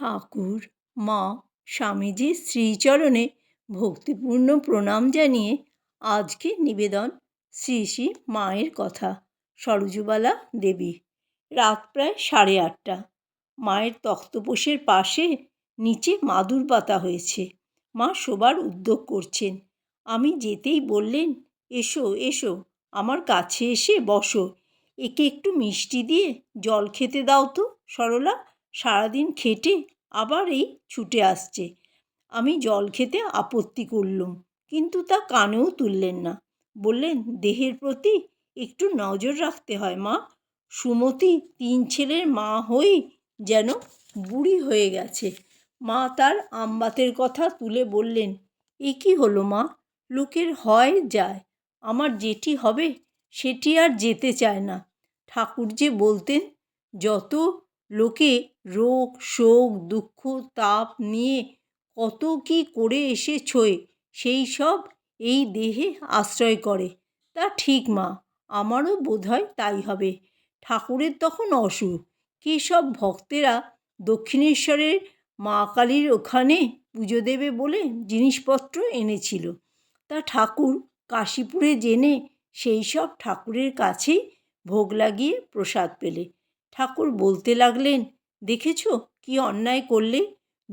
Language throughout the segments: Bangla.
ঠাকুর, মা স্বামীজির শ্রীচরণে ভক্তিপূর্ণ প্রণাম জানিয়ে আজকে নিবেদন শ্রী শ্রী মায়ের কথা, সরজুবালা দেবী। রাত প্রায় সাড়ে আটটা। মায়ের তক্তপোষের পাশে নিচে মাদুর পাতা হয়েছে। মা শোবার উদ্যোগ করছেন। আমি যেতেই বললেন, এসো এসো, আমার কাছে এসে বসো। একে একটু মিষ্টি দিয়ে জল খেতে দাও তো, সরলা। সারাদিন খেটে আবার এই ছুটে আসছে। আমি জল খেতে আপত্তি করলুম, কিন্তু তা কানেও তুললেন না। বললেন, দেহের প্রতি একটু নজর রাখতে হয়, মা। সুমতি তিন ছেলের মা হয়েই যেন বুড়ি হয়ে গেছে। মা তার আমবাতের কথা তুলে বললেন, এ কী হলো, মা? লোকের হয় যায়, আমার যেটি হবে সেটি আর যেতে চায় না। ঠাকুর যে বলতেন, যত লোকে রোগ, শোক, দুঃখ, তাপ নিয়ে কত কী করে এসেছই সেই সব এই দেহে আশ্রয় করে। তা ঠিক মা, আমারও বোধ হয় তাই হবে। ঠাকুরের তখন অসুখ। কী সব ভক্তেরা দক্ষিণেশ্বরের মা কালীর ওখানে পুজো দেবে বলে জিনিসপত্র এনেছিল। তা ঠাকুর কাশীপুরে জেনে সেই সব ঠাকুরের কাছেই ভোগ লাগিয়ে প্রসাদ পেলে। ঠাকুর বলতে লাগলেন, দেখেছ কী অন্যায় করলে?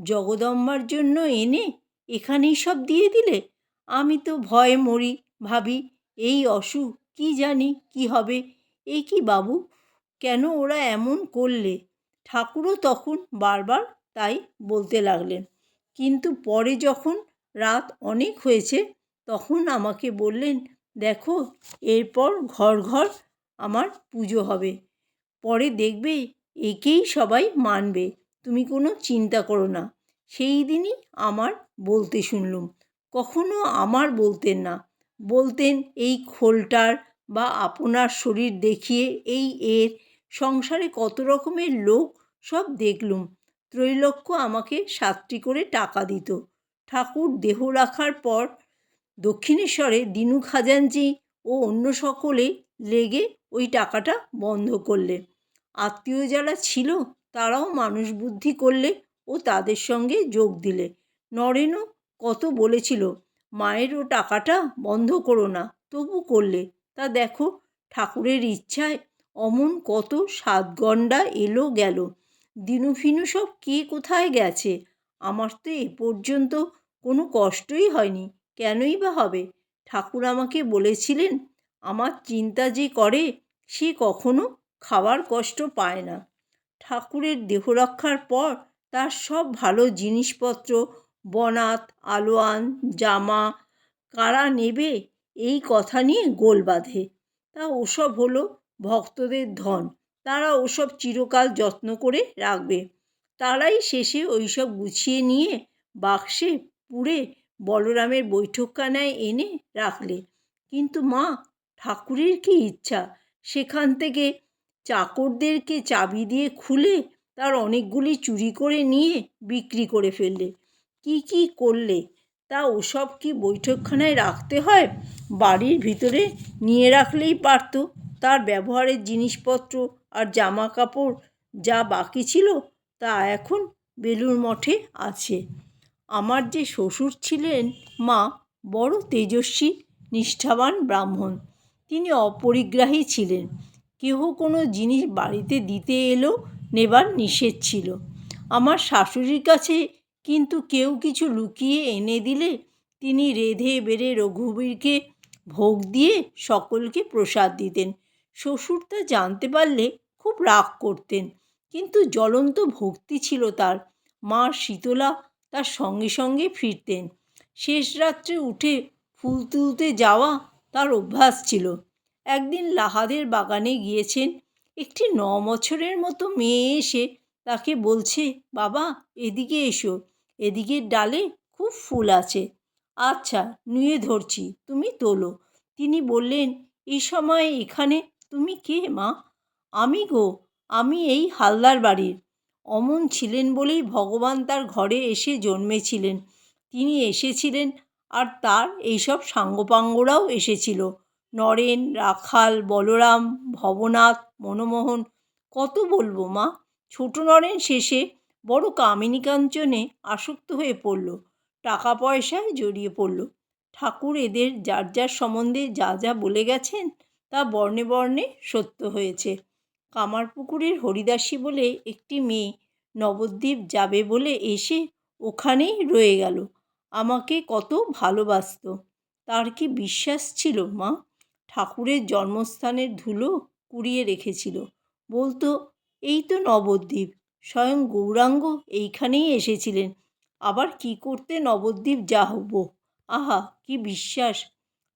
জগদম্বার জন্য এনে এখানেই সব দিয়ে দিলে? আমি তো ভয়ে মরি, ভাবি, এই অসুখ কী জানি কী হবে? এ কি বাবু, কেন ওরা এমন করলে? ঠাকুরও তখন বারবার তাই বলতে লাগলেন। কিন্তু পরে যখন রাত অনেক হয়েছে, তখন আমাকে বললেন, দেখো, এরপর ঘর ঘর আমার পুজো হবে। পরে দেখবে একেই সবাই মানবে। তুমি কোনো চিন্তা করো না। সেই দিনই আমার বলতে শুনলুম। কখনো আমার বলতেন না। বলতেন এই খোলটার বা আপনার শরীর দেখিয়ে এই এর সংসারে কত রকমের লোক সব দেখলুম। ত্রৈলোক্য আমাকে সাতটি করে টাকা দিত। ঠাকুর দেহ রাখার পর দক্ষিণেশ্বরে দিনু খাজানজি ও অন্য সকলে লেগে ওই টাকাটা বন্ধ করলে। আত্মীয় যারা ছিল, তারাও মানুষ বুদ্ধি করলে ও তাদের সঙ্গে যোগ দিলে। নরেনও কত বলেছিল মায়েরও টাকাটা বন্ধ করো না, তবু করলে। তা দেখো, ঠাকুরের ইচ্ছায় অমন কত সাতগণ্ডা এলো গেল। দিনু ফিনু সব কে কোথায় গেছে? আমার তো এ পর্যন্ত কোনো কষ্টই হয়নি। কেনই বা হবে? ঠাকুর আমাকে বলেছিলেন আমার চিন্তা যে করে, সে কখনো খাওয়ার কষ্ট পায় না। ঠাকুরের দেহ রক্ষার পর তার সব ভালো জিনিসপত্র, বনাত, আলোয়ান, জামা, কারা নেবে, এই কথা নিয়ে গোল বাঁধে। তা ওসব হলো ভক্তদের ধন। তারা ওসব চিরকাল যত্ন করে রাখবে। তারাই শেষে ওইসব গুছিয়ে নিয়ে বাক্সে পুড়ে বলরামের বৈঠকখানায় এনে রাখলে। কিন্তু মা ঠাকুরের কী ইচ্ছা? সেখান থেকে চাকরদেরকে চাবি দিয়ে খুলে তার অনেকগুলি চুরি করে নিয়ে বিক্রি করে ফেললে। কী কী করলে? তা ওসব কি বৈঠকখানায় রাখতে হয়? বাড়ির ভিতরে নিয়ে রাখলেই পারত। তার ব্যবহারের জিনিসপত্র আর জামা কাপড় যা বাকি ছিল তা এখন বেলুর মঠে আছে। আমার যে শ্বশুর ছিলেন মা বড় তেজস্বী, নিষ্ঠাবান ব্রাহ্মণ। তিনি অপরিগ্রাহী ছিলেন। কেহ কোনো জিনিস বাড়িতে দিতে এলেও নেবার নিষেধ ছিল। আমার শাশুড়ির কাছে কিন্তু কেউ কিছু লুকিয়ে এনে দিলে তিনি রেঁধে বেড়ে রঘুবীরকে ভোগ দিয়ে সকলকে প্রসাদ দিতেন। শ্বশুর তা জানতে পারলে খুব রাগ করতেন, কিন্তু জ্বলন্ত ভক্তি ছিল তার। মা শীতলা তার সঙ্গে সঙ্গে ফিরতেন। শেষ রাত্রে উঠে ফুল তুলতে যাওয়া তার অভ্যাস ছিল। একদিন লাহাদের বাগানে গিয়েছেন একটি ন বছরের মতো মেয়ে এসে তাকে বলছে, বাবা, এদিকে এসো, এদিকের ডালে খুব ফুল আছে। আচ্ছা নুয়ে ধরছি, তুমি তোলো। তিনি বললেন এই সময় এখানে তুমি কে মা? আমি গো, আমি এই হালদার বাড়ির। অমন ছিলেন বলেই ভগবান তার ঘরে এসে জন্মেছিলেন। তিনি এসেছিলেন আর তার এইসব সাঙ্গপাঙ্গরাও এসেছিল। নরেন, রাখাল, বলরাম, ভবনাথ, মনমোহন, কত বলব মা? ছোটো নরেন শেষে বড় কামিনী কাঞ্চনে আসক্ত হয়ে পড়ল। টাকা পয়সায় জড়িয়ে পড়ল। ঠাকুর এদের যার যার সম্বন্ধে যা যা বলে গেছেন তা বর্ণে বর্ণে সত্য হয়েছে। কামারপুকুরের হরিদাসী বলে একটি মেয়ে নবদ্বীপ যাবে বলে এসে ওখানেই রয়ে গেল। আমাকে কত ভালোবাসতো। তার কি বিশ্বাস ছিল মা? ঠাকুরের জন্মস্থানের ধুলো কুড়িয়ে রেখেছিল। বলতো, এই তো নবদ্বীপ। স্বয়ং গৌরাঙ্গ এইখানেই এসেছিলেন। আবার কি করতে নবদ্বীপ যাব আহা, কি বিশ্বাস।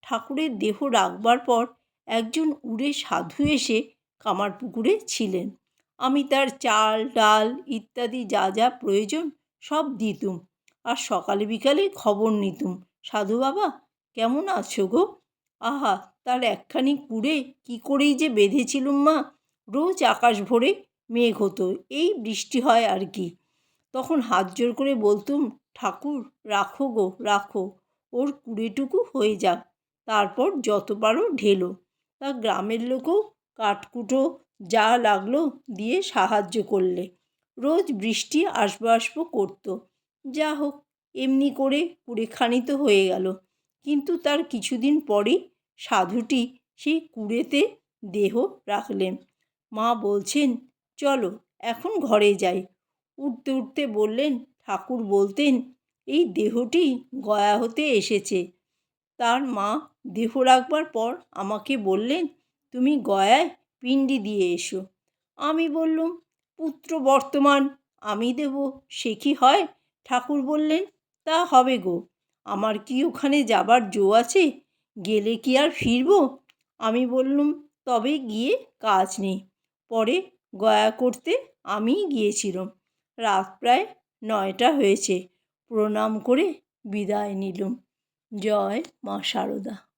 ঠাকুরের দেহ রাখবার পর একজন উড়ে সাধু এসে কামারপুকুরে ছিলেন। আমি তার চাল, ডাল ইত্যাদি যা যা প্রয়োজন সব দিতুম। আর সকালে বিকালে খবর নিতুম। সাধু বাবা, কেমন আছো গো? আহা, তার একখানি কুড়ে কী করেই যে বেঁধেছিলুম মা। রোজ আকাশ ভরে মেঘ হতো, এই বৃষ্টি হয় আর কি। তখন হাত জোর করে বলতুম, ঠাকুর, রাখো গো, রাখো, ওর কুড়েটুকু হয়ে যাক। তারপর যত পারো ঢেলো। তা গ্রামের লোকও কাঠকুটো যা লাগল দিয়ে সাহায্য করলে। রোজ বৃষ্টি আসব আসব করতো। যা হোক, এমনি করে কুড়েখানি তো হয়ে গেল। কিন্তু তার কিছুদিন পরেই সাধুটি সেই কুড়েতে দেহ রাখলেন। মা বলছেন, চলো, এখন ঘরে যাই। উঠতে উঠতে বললেন, ঠাকুর বলতেন, এই দেহটি গয়া হতে এসেছে। তার মা দেহ রাখবার পর আমাকে বললেন, তুমি গয়ায় পিণ্ডি দিয়ে এসো। আমি বললুম, পুত্র বর্তমান, আমি দেব, সে কি হয়? ঠাকুর বললেন, তা হবে গো, আমার কি ওখানে যাবার জো আছে? গেলে কি আর ফিরব? আমি বললুম, তবে গিয়ে কাজ নেই। পরে গয়া করতে আমি গিয়েছিলাম। রাত প্রায় নয়টা হয়েছে, প্রণাম করে বিদায় নিলুম। জয় মা সারদা।